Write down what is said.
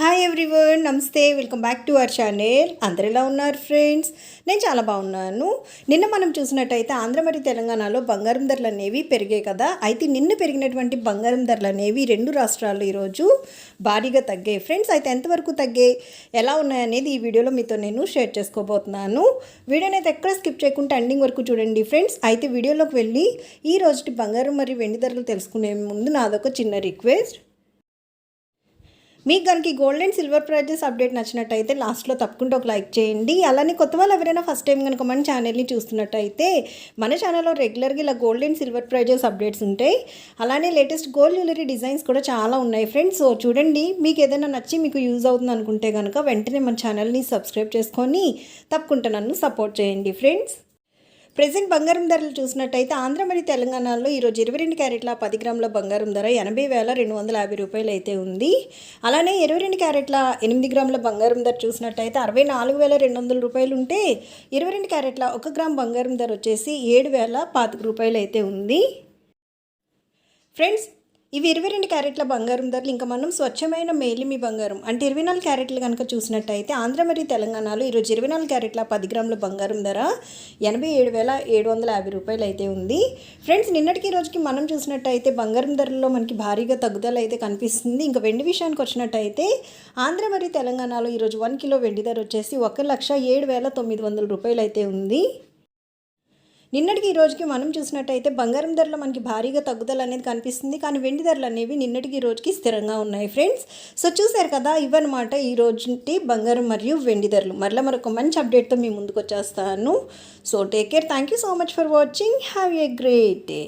Hi everyone నమస్తే welcome back to our channel అందరు ఎలా ఉన్నారు ఫ్రెండ్స్ నేను చాలా బాగున్నాను. నిన్న మనం చూసినట్టయితే ఆంధ్ర మరియు తెలంగాణలో బంగారం ధరలు అనేవి పెరిగాయి కదా. అయితే నిన్న పెరిగినటువంటి బంగారం ధరలు అనేవి రెండు రాష్ట్రాల్లో ఈరోజు భారీగా తగ్గాయి. ఫ్రెండ్స్ అయితే ఎంతవరకు తగ్గాయి? ఎలా ఉన్నాయనేది ఈ వీడియోలో మీతో నేను షేర్ చేసుకోబోతున్నాను. వీడియోని అయితే ఎక్కడ స్కిప్ చేయకుండా ఎండింగ్ వరకు చూడండి ఫ్రెండ్స్ అయితే వీడియోలోకి వెళ్ళి ఈ రోజుటి బంగారం మరియు వెండి ధరలు తెలుసుకునే ముందు నాదొక చిన్న రిక్వెస్ట్ మీకు కనుక ఈ gold and silver prices update నచ్చినట్టయితే లాస్ట్లో తప్పకుండా ఒక లైక్ చేయండి. అలానే కొత్త వాళ్ళు ఎవరైనా ఫస్ట్ టైం కనుక మన ఛానల్ని చూస్తున్నట్టయితే మన ఛానల్లో రెగ్యులర్గా ఇలా gold and silver prices updates ఉంటాయి. అలానే లేటెస్ట్ గోల్డ్ జ్యువెలరీ డిజైన్స్ కూడా చాలా ఉన్నాయి ఫ్రెండ్స్ సో చూడండి మీకు ఏదైనా నచ్చి మీకు యూజ్ అవుతుంది అనుకుంటే కనుక వెంటనే మన ఛానల్ని సబ్స్క్రైబ్ చేసుకొని తప్పకుండా నన్ను సపోర్ట్ చేయండి ఫ్రెండ్స్ ప్రజెంట్ బంగారం ధరలు చూసినట్టయితే ఆంధ్ర మరియు తెలంగాణలో ఈరోజు ఇరవై రెండు క్యారెట్ల పది గ్రాముల బంగారం ధర ఎనభై వేల రెండు వందల యాభై రూపాయలు అయితే ఉంది. అలానే ఇరవై రెండు క్యారెట్ల ఎనిమిది గ్రాముల బంగారం ధర చూసినట్టయితే అరవై నాలుగు వేల రెండు వందల రూపాయలు ఉంటే ఇరవై రెండు క్యారెట్ల ఒక గ్రామ్ బంగారం ధర వచ్చేసి ఏడు వేల పాతిక రూపాయలు అయితే ఉంది. ఫ్రెండ్స్ ఇవి ఇరవై రెండు క్యారెట్ల బంగారం ధరలు. ఇంకా మనం స్వచ్ఛమైన మేలిమి బంగారం. అంటే ఇరవై నాలుగు క్యారెట్లు కనుక చూసినట్టయితే ఆంధ్ర మరియు తెలంగాణలో ఈరోజు ఇరవై నాలుగు క్యారెట్ల పది గ్రాముల బంగారం ధర ఎనభై ఏడు వేల ఏడు వందల యాభై రూపాయలు అయితే ఉంది. ఫ్రెండ్స్ నిన్నటికి రోజుకి మనం చూసినట్టయితే బంగారం ధరల్లో మనకి భారీగా తగ్గుదల అయితే కనిపిస్తుంది. ఇంకా వెండి విషయానికి వచ్చినట్టయితే ఆంధ్ర మరియు తెలంగాణలో ఈరోజు వన్ కిలో వెండి ధర వచ్చేసి ఒక లక్ష ఏడు వేల తొమ్మిది వందల రూపాయలు అయితే ఉంది. నిన్నటికి ఈ రోజుకి మనం చూసినట్టయితే బంగారం ధరలు మనకి భారీగా తగ్గుదల అనేది కనిపిస్తుంది. కానీ వెండి ధరలు అనేవి నిన్నటికి ఈ రోజుకి స్థిరంగా ఉన్నాయి ఫ్రెండ్స్. సో చూసారు కదా ఇవన్నమాట ఈ రోజుటి బంగారం మరియు వెండి ధరలు. మరలా మరొక మంచి అప్డేట్తో మీ ముందుకు వచ్చేస్తాను. So take care thank you so much for watching have a great day